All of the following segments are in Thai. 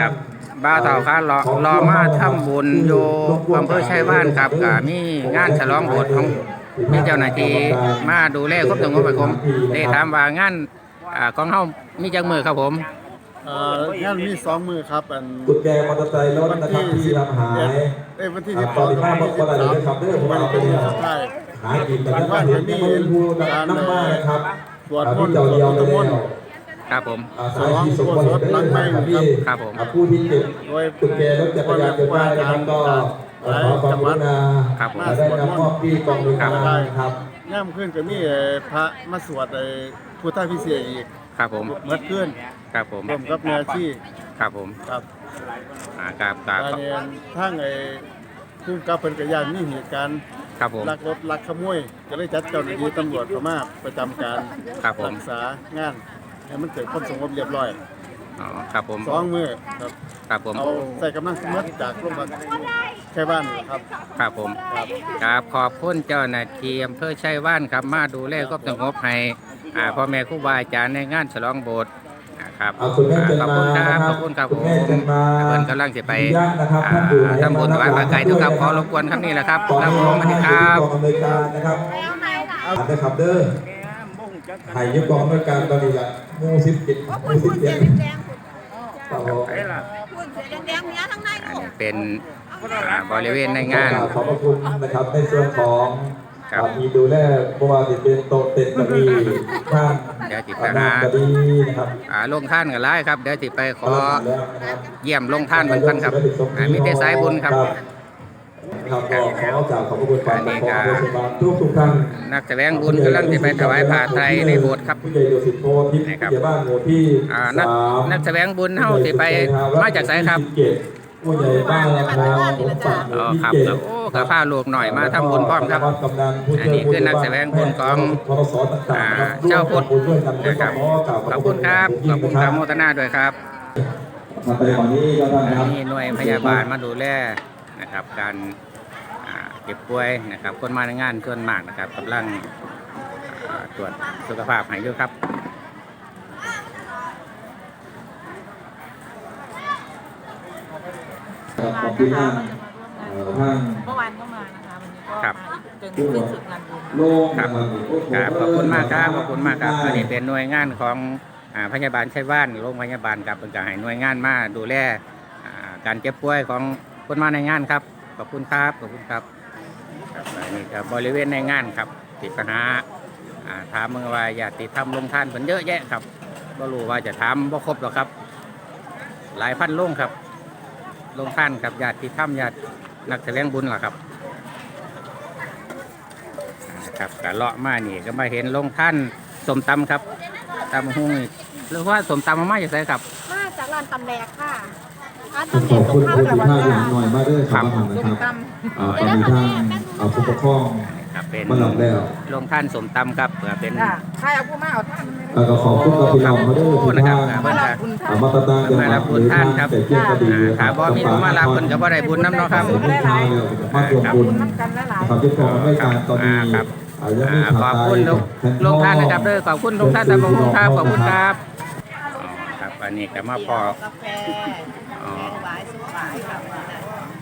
ครับบ้าวเต่าครับรอรอมาทำบุญอยู่อำเภอชัยบ้านครับก็มีงานฉลองโบสถ์ของมีเจ้าหน้าที่มาดูแลควบสงบไปผมได้ถามว่างานอ่าของเฮามีจังมือครับผมเอ่องานมีสองมือครับอันกุญแจมอเตอร์ไซค์รถนะครับที่ทำหายเอ้ยวันที่อ่าสิบตอนที่ห้าบอกว่าอะไรเลยครับเด้อผมวันเอาไปที่เนี่ยสุดท้ายหากินแต่ละวันเห็นที่มันพูดน้ำมากนะครับสวดอ่ามนพี่ต์เจ้าเดียวไปแล้ว ครับผมอ่าสายที่สมบูรณ์เด้อนะครับพี่ครับผมอ่าผู้ที่เก็บโดยกุญแจรถจักรยานยนต์ได้นะครับก็ขอความกรุณาครับผมอ่าได้นำมอบที่กองบริการนะครับ ย่ำขึ้นก็มีเอ่อพระมาสวดไอ้พุทธพิเศษกอีกครับผมเมื่อขึ้นครับผมรวมกับแนวที่ครับผมครับอ่าครับครับการเรียนทั้งไอ้ผู้กำกับเพิ่นก็ย่านมีเหตุการณ์ครับผมลักรถลักขโมย ก็เลยจัดเจ้าหน้าที่ตำรวจเข้ามาประจำการครับผมรักษางาน ให้มันเกิดความสงบเรียบร้อยอ๋อครับผมสองมือครับครับผมเอาใส่กำลังสมรรถจากโรงพยาบาลแค่บ้านครับ ครับผมครับครับขอบคุณเจ้าหน้าที่อำเภอชัยว่านครับมาดูแลควบสงบให้อ่าพ่อแม่ครูบาอาจารย์ในงานฉลองโบสถ์นะครับเอาคุณแม่จันขอบมาคุณคนะรับคขรัอบบคุณครับผคุณมแม่จันมาเพิ่นกำลังจะไปพิยะนะครับอ่าท่านอยู่ในทำบุญถวายปัจจัยทุกครับขอรบกวนครับนี่แหละครับกองครับผมสวัสดีครับกองอำนวยการนะครับอ่านนะครับเด้อ ไทยยึดกองอำนวยการตอนนี้ละหมูสิบเจ็ดหมูสิบเจ็ดต่อพูดเสียแดงๆเนี้ยทั้งในอันลูกนี้เป็นอ่าบริเวณในงาน ขอบพระคุณนะครับในส่วนของครับอ่ามีดูแลเพราะว่าจะเป็นโต๊ะเต็นท์ก็มีท่านเดี๋ยวจิตอาหานามก็ดีนะครับอ่าลงท่านกันไล่ครับเดี๋ยวจิไปขอแล้วนะครับเยี่ยมลงท่านเหมือนกันครับอ่ามีแต่สายบุญครับ ครับก็ขอกราบขอบพระคุณความปกครองโดยสบายทุกทุกท่านนักแสดงบุญกำลังจะไปถวายผ้าไตรในโบสถ์ครับผู้ใหญ่ดุสิโพธิผู้ใหญ่บ้านหมู่ที่อ่านักสามนักแสดงบุญเฮาสิไปมาจากไสครับผู้ใหญ่บ้านครผมฝากหอ๋มู่ที่ครับเจ็ดแล้วโอ้กับผ้าลูกหน่อยมาทำบุญพร้อมครับกำนันผู้ช่วยอันนี้คือนักแสดงบุญของพศต่างๆนะครับอ่าเจ้าพุทธนะครับขอบคุณครับขอบคุณครับโมทนาด้วยครับมาไปวันนี้ก็ท่านครับมีหน่วยพยาบาลมาดูแล นะครับ การอ่าเก็บป่วยนะครับคนมาในงานส่วนมากนะครับกำลังอ่าตรวจสุขภาพให้อยู่ครับขอบคุณท่านเอ่อท่านเมื่อวานก็มานะคะวันนี้ก็ครับจนสิ้นสุดงานบุญโล่งครับครับขอบคุณมากครับขอบคุณมากครับอันนี้เป็นหน่วยงานของอ่าพยาบาลชัยว่านโรงพยาบาลครับเป็นการให้หน่วยงานมาดูแลอ่าการเจ็บป่วยของ คนมาในงานครับ ขอบคุณครับ ขอบคุณครับครับนนี้ครับบริเวณในงานครับติดปัญหาอ่าถามมึงว่าอยากติดทำลงทานผลเยอะแยะครับก็รู้ว่าจะทำบ่ครบหรอกครับ หลายพันลงครับ ลงท่านครับญาติธรรมญาตินักแสดงบุญล่ะครับครับกะเลาะมานี่ก็มาเห็นลงท่านสมตำครับตำหุ้งหรือว่าสมตำมามาจากไสครับ มาจากร้านตำแหลกค่ะ ขอบตำแหลกคุณที่วันท่าอย่างหน่อยมาด้วยครับอาหารนะครับตอนนี้ท่านผู้ปกครองมาหลับแล้วลงท่านสมตำครับเพื่อเป็นใครเอาผู้มาเอาท่านแล้วก็ขอบคุณกับพี่น้องมาด้วยที่นะครับท่านเพิ่นก็คุณอ่ามาตรฐานจังหวัดหรือท่านแต่เที่ยดีอ่าถ้าบ่มีผู้มารับเพิ่นก็บ่ได้บุญน้ำเนาะครับใส่บุญทานมาร่วมบุญน้ำกันหลายนะครับที่ของไม่การตอนนี้อ่าครับอ่ายังไม่อ่าขาดขอบคุณลงลงท่านนะครับเด้อขอบคุณลงท่านตำบงครับขอบคุณครับ อครับอันนี้ก็มาพอ กาแฟอ๋อ หวายสุกหวายค่ะ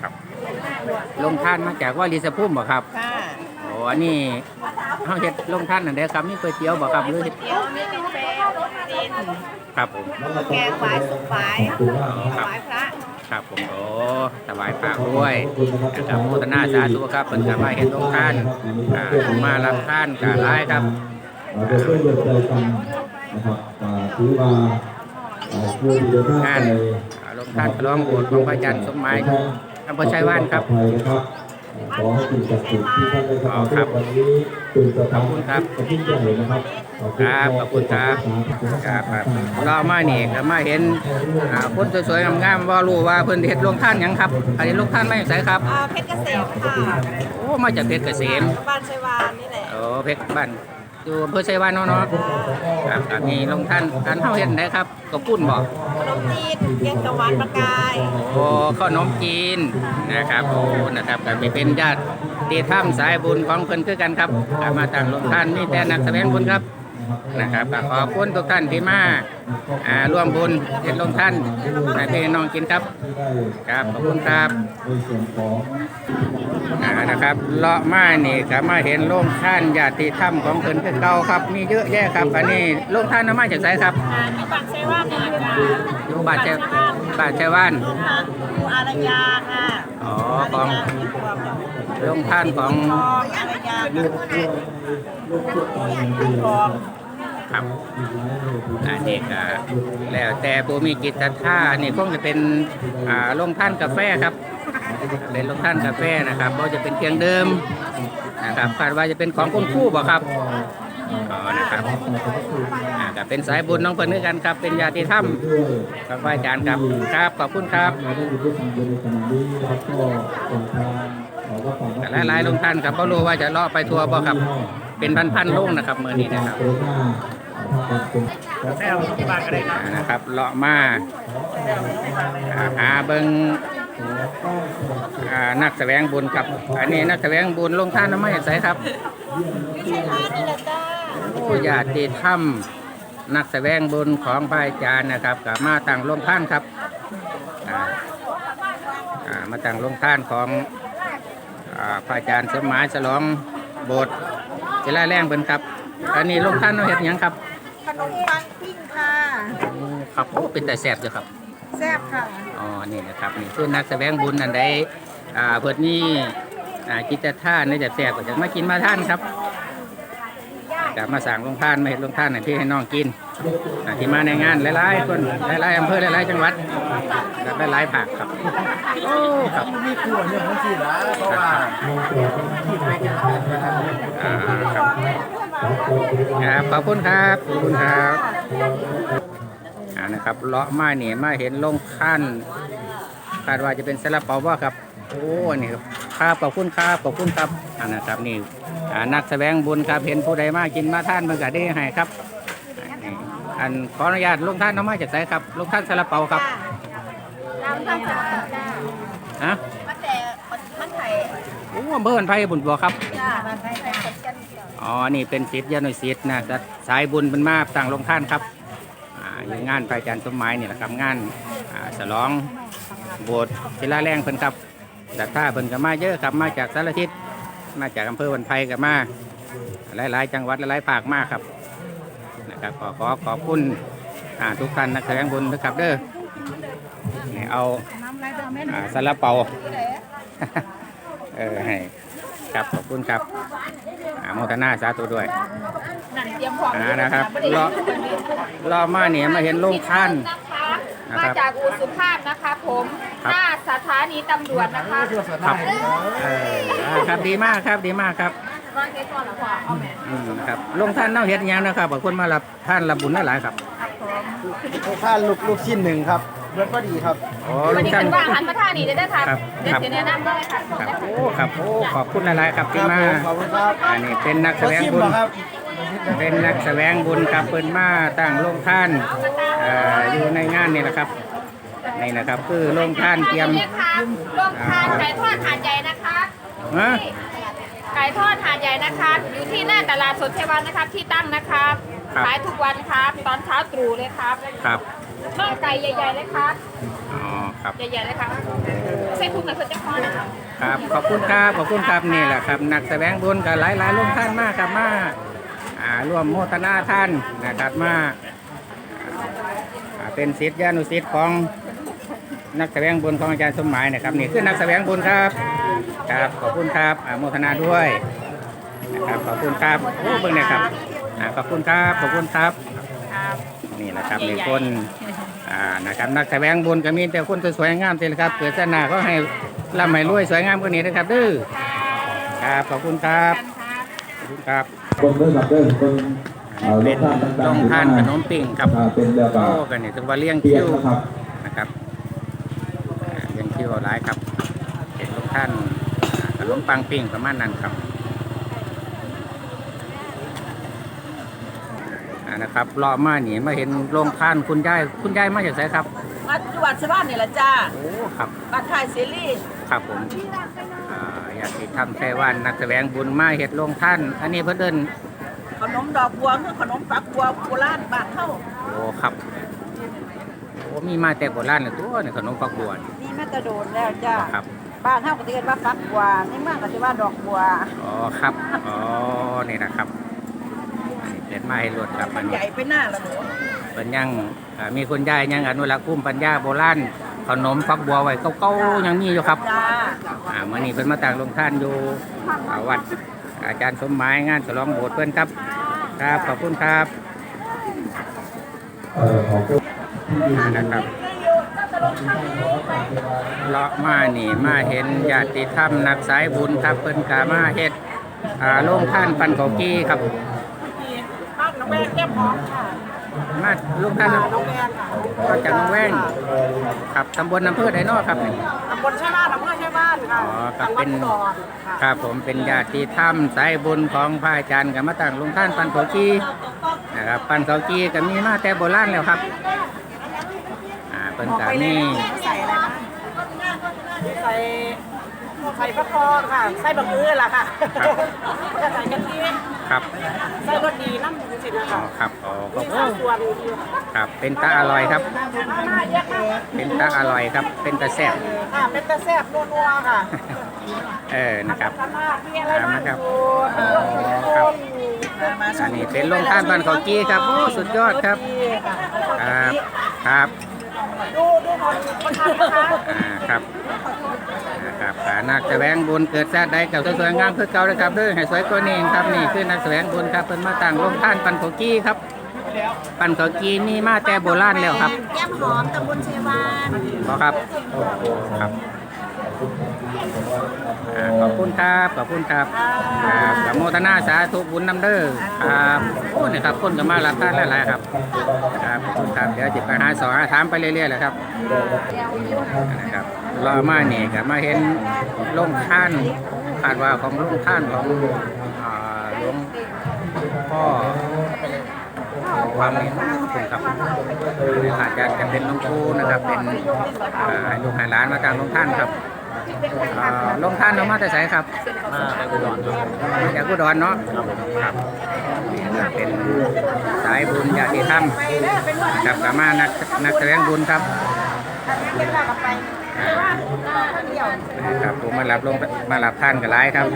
ครับ ลงท่านมาจากว่าลีสะพุ่มบ่ครับค่ะโอ้อันนี้เฮาเฮ็ดลงท่านนั่นเด้อครับมีก๋วยเตี๋ยวบ่ครับหรือเฮ็ดเดี๋ยวมีกาแฟดินครับผม แกงหวายสุกหวายถวายพระครับผมโอ้ถวายพระด้วยนะครับโมทนาสาธุครับเป็นการมาเห็นลงท่านอ่ามารับท่านกาหลายครับอ่าจะช่วยเหลือใจกันนะครับอ่าถือว่า งงานไปอ่าลงท่านฉลองโบสถ์ของพระอาจารย์สมหมายอำเภอชัยว่านครับปลอดภัยนะครับขอให้คุณจักรสุขที่ท่านได้ทำในวันนี้เป็นสถานขอบคุณครับที่ใหญ่นะครับครับขอบคุณครับครับครับเรามานี่ก็มาเห็นอ่าคนสวยๆงามๆว่ารู้ว่าเพิ่นเฮ็ดลงท่านหยังครับ อันนี้ลงท่านมาจากไสครับอ่าเพชรเกษมค่ะโอ้มาจากเพชรเกษมบ้านชัยวานนี่แหละโอ้เพชรบ้าน อยู่อำเภอชัยว่านเนาะเนาะครับก็มีลงท่านการเฮาเฮ็ดได้ครับก็ปุ้นบ่ขนมจีนแกงกะหวานปลากายโอ้ขนมจีนนะครับโอ้นะครับก็ไปเป็นญาติตีถ้ำสายบุญของเพิ่นคือกันครับก็มาต่างลงท่านมีแต่นักแสดงบุญครับ นะครับก็ขอบคุณทุกท่านที่มาอ่าร่วมบุญเฮ็ดลงท่านให้พี่น้องกินครับครับขอบคุณครับในส่วนของอ่านะครับเลาะมานี่ก็มาเห็นโรงท่านญาติธรรมของเพิ่นคือเก่าครับ มีเยอะแยะครับอันนี้โรงท่านเอามาจากไสครับอ่าที่ปากเซว่านี่แหละจ้าอยู่บ้านแจ้บ้านแจ้ว่านลูกทางครูอารยาค่ะอ๋อของอารยาที่รวมกับโรงท่านของทองอารยาลูกท องครับอันนี้ก็แล้วแต่ผู้มีจิตศรัทธานี่คงจะเป็นอ่าโรงท่านกาแฟครับเป็นโรงท่านกาแฟนะครับก็จะเป็นเครื่องดื่มนะครับคาดว่าจะเป็นของคุณคู่บ่ครับอ๋อนะครับอ่าก็เป็นสายบุญน้องเพิ่นด้วยกันครับ เป็นญาติธรรมด้วยครับอาจารย์ครับครับขอบคุณครับเราได้อยู่ด้วยกันในขณะนี้นะครับก็ส่งทางขอรับฟังแต่หลายๆโรงท่านครับก็รู้ว่าจะเลาะไปทัวร์บ่ครับ เป็นพันๆโรงนะครับเมื่อนี้นะครับ นะครับเลาะมาอาหาเบิงนักแสวงบุญครับ อันนี้นักแสวงบุญลงท่านน้ำไม่ใส่ครับผู้หละจ้าผู้ญาติธรรมนักแสวงบุญของพระอาจารย์นะครับกับมาตั้งลงท่านครับอ่าอ่างลงท่านของอ่าพระอาจารย์สมหมายฉลองโบสถ์เจริญแรงเบิ่นครับ อันนี้ลงท่านเราเห็นยังครับ นมปังปิ้งค่ะครับโอ้เป็นแต่แสบอยู่ครับ แซ่บค่ะ อ๋อ นี่นะครับนี่คือนักแสวงบุญอันใดอ่าเพิ่นนี่อ่ากิจท่านในจะแสบก็จะมากินมาท่านครับจะมาสั่งลงท่านมาเห็นลงท่านให้พี่ให้น้องกินอ่าที่มาในงานหลายๆคนหลายๆอำเภอหลายๆจังหวัดและหลายๆภาคครับ โอ้ครับ มีครัวเนี่ยทั้งสี่ละเพราะว่า อ่าครับ ครับขอบคุณครับขอบคุณครับอ่านะครับเลาะมาเนี่ยมาเห็นลงท่านคาดว่าจะเป็นซาลาเปาว่าครับโอ้นี่ครับครับขอบคุณครับขอบคุณครับอันนะครับนี่อ่านักแสวงบุญครับเห็นผู้ใดมากินมาท่านมันก็ได้ให้ครับนี่อันขออนุญาตลงท่านน้องมาจากไสครับลงท่านซาลาเปาครับน้ำต้องจ้าจ้าฮะมันแต่มันไข่โอ้อำเภอบันไพบุญบัวครับจ้ามันไข่ไข่กัน อ๋อ นี่เป็นศิษย์ยานุศิษย์นะสายบุญเป็นมาต่างลงท่านครับอ่าอยู่งานพระอาจารย์สมหมายนี่แหละครับงานอ่าฉลองโบสถ์ศิลาแรงเพิ่นครับแต่ถ้าเพิ่นก็มาเยอะครับมาจากสารทิศมาจากอำเภอบันไพก็มาหลายๆ จังหวัดหลายๆภาคมากครับนะครับขอขอขอบคุณทุกท่านนักแสดงบุญนะครับเด้อนี่เอาอ่าซาลาเปาเออให้ครับขอบคุณครับ โมทนาสาธุด้วยนั่นเตรียมของอ่านะครับรอรอมาเนี่ยมาเห็นโรงท่านนะคมารับจากอู่สุภาพนะคะ ผมครับหน้าสถานีตำรวจนะคะครับเอออ่าครับดีมากครับดีมากครับร้อยเมตรก่อนละค่ะเอาแม่อืมครับลงท่านเน่าเห็ดหยังนะครับบางคนมารับท่านรับบุญหลายๆครับข้าวลูกลูกชิ้นหนึ่งครับเบิ ร์ดพอดีครับ อ๋อลวันงนี้ท่านเป็นว่างหันมาท่านี้ได้ได้ค่ะครับเดี๋ยวครับเสียแนะนำได้ค่ะครับโอ้ครับโอ้ขอบคุณหลายๆครับคที่รับมาผมขอบคุณครับอันนี้เป็นนักแสขอวงชิมบุเหรญอครับ เป็นนักแสวงบุญครับเปินมาตั้งโรงท่านเอ่ออยู่ในงานนี่แหละครับนี่นะครับ คือโรงท่านเตรียมเรียกค่ะโรงทานไก่ทอดหาดใหญ่นะคะ ฮะไก่ทอดหาดใหญ่นะคะอยู่ที่หน้าตลาดสดเทวันนะครับที่ตั้งนะครับครับขายทุกวันครับ ตอนเช้าตรู่เลยครับ ครับ น่องไก่ใหญ่ๆเลยครับอ๋อครับ ใหญ่ๆเลยครับใส่ถุงหน่อยเพื่อจะคอนะครับครับ ขอบคุณครับ ขอบคุณครับนี่แหละครับ นักแสวงบุญกับหลายหลายๆโรงท่านมากครับมาอ่าร่วมโมทนาท่านนะครับมาอ่าเป็นศิษยานุศิษย์ของนักแสวงบุญของอาจารย์สมหมายนะครับนี่คือนักแสวงบุญครับ ครับ ขอบคุณครับอ่าโมทนาด้วยนะครับขอบคุณครับโอ้เบิ่งหนะครับอ่าขอบคุณครับ ขอบคุณครับ ครับนี่แหละครับมีคน อ่านะครับนักแสวงบุญก็มีแต่คนสวยๆงามเต็มครับเกิดศาสนาก็ให้ร่ำให้รวยสวยงามกว่านี้นะครับเด้อครับขอบคุณครับขอบคุณครับคนเด้อครับเด้อคนอ่าเป็นโรงท่านต่างๆโรงทานขนมปิ้งครับอ่าเป็นแบบโอ้ว่ากันนี่ถึงว่าเลี้ยงเปียคิกวนะครับนะครับอ่าเลี้ยงคิวหลายครับเป็นโรงท่านอ่าขนมปังปิ้งประมาณนั้นครับอ่านะ ครับรอมาหนีมาเห็นโรงท่านคุณยายคุณยายมาจากไสครับมาจังหวัดสระบุรีนี่แหละจ้าโอ้ครับบ้านไทยเสรีครับผมอ่าอยากติดทำแค่ว่านนักแสวงบุญมาเห็ดลงท่าน อันนี้เพื่นเดินขนมดอกบัวคือขนมปักบัวโบราณบ้านเฮาโอ้ครับโอ้มีมาแต่โบราณเลยตัวนี่ขนมฟักบัวนี่นี่มาแตะโดนแล้วจ้าครับบ้านเฮาก็สิเรียกว่าปักบัวในเมืองก็สิว่าดอกบัวอ๋อครับอ๋อนี่นะครับอันนี้ เป็นไม้รวดครับอันใหนี้ญ่ไปหน้าละหนูเป็นยังอ่ามีคนยายยังอนุรักษ์ภูมิปัญญาโบราณขนมฟักบัวไว้เก่าๆยังมีอยู่ครับจ้าอ่ามื่อนี้เป็นมาต่างลงท่านอยู่อ่าวัดอาจารย์สมหมายงานฉลองโบสถ์เพื่อนครับ ครับ ขอบคุณครับเอ่อขอบคุณนะครับเลาะมานี่มาเห็นญาติธรรมนักสายบุญครับเพิ่นกามาเฮ็ดอ่าโรงท่านปันเกากี้ครับบ้านน้องแวงแก้ มหอมค่ะมาโรงท่านน้องแวงค่ะก็จากน้องแว้งครับตำบลอำเภอไดโนอครับนี่ตำบลชายบ้านอำเภอชายบ้านค่ะอ๋อครับเป็นจังหวัดอุดรค่ะครับผมเป็นญาติธรรมสายบุญของพระอาจารย์กับมาตั้งโรงท่านปันเกากี้นะครับปันเกากี้ก็มีมาแต่โบราณแล้วครับอ่าเพิ่นก็มีใส่อะไรบ้างใส่ใส่ฟักทองค่ะ ใส่บักอื้อล่ะค่ะจะใส่กะทิครับ ใส่รส ดีน้ำสินะอ๋อคะครับอ๋อก็มีสามส่วนอยู่ครับ เป็นตาอร่อยครับ มาเยอะค่ะเป็นตาอร่อยครับ เป็นตาแซ่บค่ะเป็นตะแซ่บนัวๆค่ะเออนะครับขนาดมีอะไรบ้างมาครับอยู่ครับอันนี้เป็นโรงทานบ้านเขากี้ครับโอ้สุดยอดครับ ครับ ครับ ดูดูคนคนทำนะคะอ่าครับนะครับอ่านักแสวงบุญเกิดชาติใดกับสวยๆงามคือเก่าเลยครับเด้อให้สวยกว่านี้ครับนี่คือนักแสวงบุญครับเพิ่นมาตั้งโรงทานปันเขากี้ครับ ปันเขากี้มีมาแต่โบราณแล้วครับ แก้มหอมตำบลเชวานขอครับครับ อ่าขอบคุณครับ ขอบคุณครับครับกับโมทนาสาธุบุญนำเด้อครับโอ้นี่ครับคนก็มารับท่านหลายๆครับครับขอบคุณครับเดี๋ยวจิตไปหาสอหาถามไปเรื่อยๆแหละครับนะครับรอมาเนี่ก็มาเห็นโรงท่านคาดว่าของโรงท่านของอ่าหลวงพ่อความนี่ขอบคุณครับอาจารย์จะเป็นหลวงปู่นะครับ เป็นอ่าลูกหลานมาจากโรงท่านครับ อ่าโรงท่านเรามาแต่ไสครับมาแต่อุดรครับมาจากอุดรเนาะครับผมครับนี่ก็เป็นสายบุญญาติธรรมนะครับสามารถนักนักแสดงบุญครับนะครับผมมารับลงมารับท่านกับไลายครับ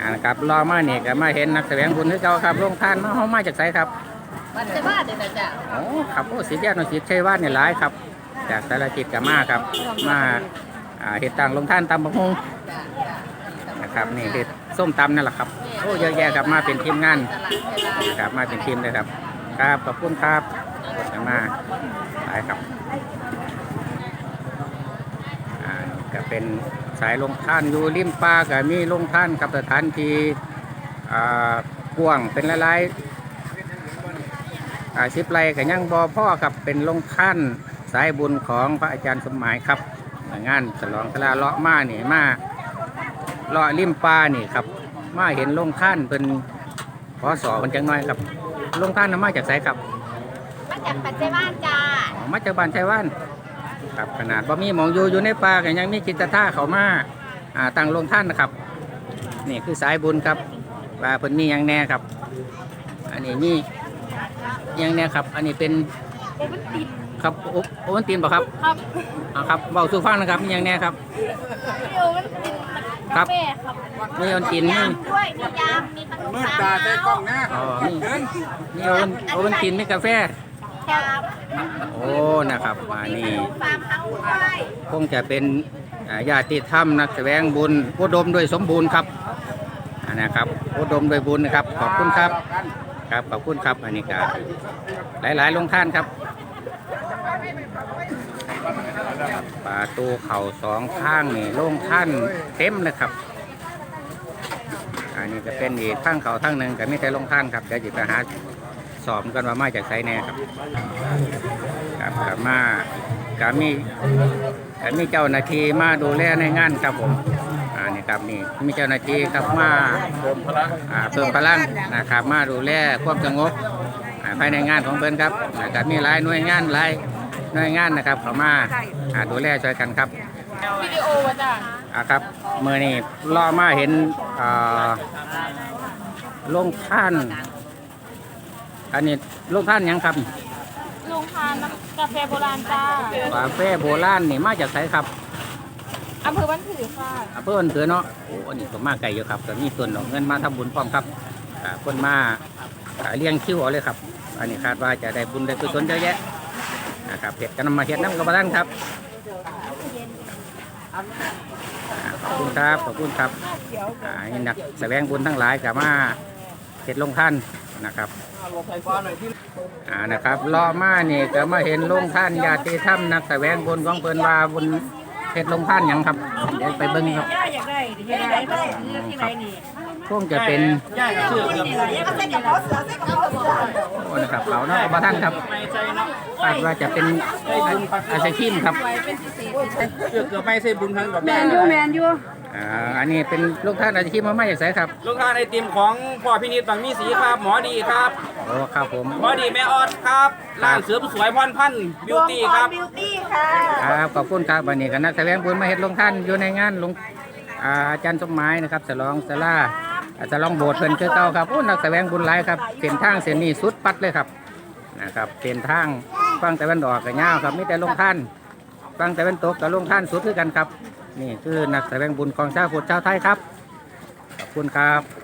อ่าครับรอมาเนี่ยก็มาเห็นนักแสดงบุญที่เจ้าครับลงท่านมาเขามาจากไสครับ มันจะบ้าเด็ดนะจ๊ะโอ้ครับโอ้สิทธิ์ญาติสิทธิ์ชัยวาดเนี่ยหลายครับ จากสารจิตกับมาครับ มาอ่าเห็ดต่างลงท่านตำบักฮงนะครับนี่เห็ดส้มตำนั่นแหละครับโอ้เยอะแยะครับมาเป็นทีมงานนะครับมาเป็นทีมเลยครับ ครับขอบคุณครับขอบคุณมาหลายครับอ่านี่ก็เป็นสายลงท่านอยู่ริมป่าก็มีลงท่านกับสถานที่อ่ากว้างเป็นหลายๆอา สิบไรกับยังบอพ่อครับเป็นลงท่านสายบุญของพระอาจารย์สมหมายครับ งานฉลองทลาเลาะมานี่มาเลาะริมปลานี่ครับ มาเห็นลงท่านเป็นพอสอมันจังน้อยครับ ลงท่านน่ะมาจากไสครับ มาจากปัจจัยบ้านจ้าอ๋อมาจากบ้านชัยว่านครับขนาดบ่มีหมองอยู่อยู่ในป่าก็ยังมีจิตท่าเขามาอ่าตั้งลงท่านนะครับ นี่คือสายบุญครับว่าเพิ่นมีหยังแน่ครับ อันนี้มีห ยังแน่ครับ อันนี้เป็นโอ้มันติดครับโอโอวันตีนเปล่าครับครับอ่าครับเบาสู่ฟังนะครับมีอย่างแน่ครับโอ้มันติดครักาบแฟครับมีโอนตินมีด้วยมียามมีขนมตาลอ๋อมีมีโอนโอวันตินมีกาแฟครับโอ้นะครับอ่านี่ฟาร์มเฮาส์ด้วยคงจะเป็นอ่าญาติธรรมนักแสวงบุญอุดมด้วยสมบูรณ์ครับอ่านะครับอุดมด้วยบุญนะครับ ขอบคุณครับ ครับขอบคุณครับอันนี้ก็หลายๆลงท่านครับประตูเข่าสองข้างนี่ลงท่านเต็มนะครับ อันนี้จะเป็นอีกทั้งเข่าทั้งหนึ่งก็ไม่ใช่ลงท่านครับเดี๋ยวจะไปหาสอบกันว่ามาจากไซแน่ครับครับกลับมาก็มีก็มีเจ้าหน้าที่มาดูแลในงานครับผม อ่านี่ครับนี่มีเจ้าหน้าที่ครับมาเพิ่มพลังอ่าเพิ่มพลังนะครับมาดูแลความสงบอ่าภายในงานของเพิ่นครับนะครับมีหลายหน่วยงานหลายหน่วยงานนะครับเขามาอ่าดูแลช่วยกันครับวิดีโอวะจ้าอะครับเมื่อนี้รอมาเห็นอ่าโรงท่าน อันนี้โรงท่านหยังครับลุงทานน้ำกาแฟโบราณจ้ากาแฟโบราณนี่มาจากไสครับ อำเภอบ้านผือค่ะอำเภออันเถือเนาะโอ้อันนี้ก็มาไกลอยู่ครับก็มีส่วนของเงินมาทำบุญพร้อมครับคนมาเลี้ยงคิวเอาเลยครับ อันนี้คาดว่าจะได้บุญได้กุศลเยอะแยะนะครับเห็ดกันมาเห็ดน้ำกับบ้านครับขอบคุณครับขอบคุณครับอ่านี่นักแสวงบุญทั้งหลายกับมาเห็ดลงท่านนะครับอ่านะครับรอมาเนี่ก็มาเห็นลงท่านญาติธรรมนักแสวงบุญของเพิ่นว่าบุญ เห็ดลงท่านหยังครับเดี๋ยวไปเบิ่งครับย่าอยากได้ที่ไหนก็ที่ไหนนี่คงจะเป็นย่าอยากซื้อเกือบโอ้นะครับเขาเนาะประท่านครับคาดว่าจะเป็นอาไซคิมครับเกือบเกือบไม่ใช่บุญทั้งแบบแมนยูแมนยู อ่าอันนี้เป็นลูกท่านอาไซคิมมาไม่จากไสครับลูกค้าไอติมของพ่อพินิจบางมีสีครับหมอดีครับโอ้ครับผม หมอดีแม่ออดครับร้านเสริมสวยพรพันธ์บิวตี้ครับ บิวตี้ค่ะ ครับขอบคุณครับวันนี้ก็นักแสดงบุญมาเฮ็ดลงท่านอยู่ในงานลงอ่าอาจารย์สมหมายนะครับสลองสลาอ่าสลองโบสถ์เพิ่นคือเก่าครับโอ้นักแสดงบุญหลายครับเส้นทางเส้นนี้สุดปัดเลยครับนะครับเส้นทางฟังแต่วันออกกับยาวครับมีแต่ลงท่านฟังแต่วันตกกับลงท่านสุดคือกันครับ นี่คือนักแสดงบุญของชาวพุทธชาวไทยครับ ขอบคุณครับ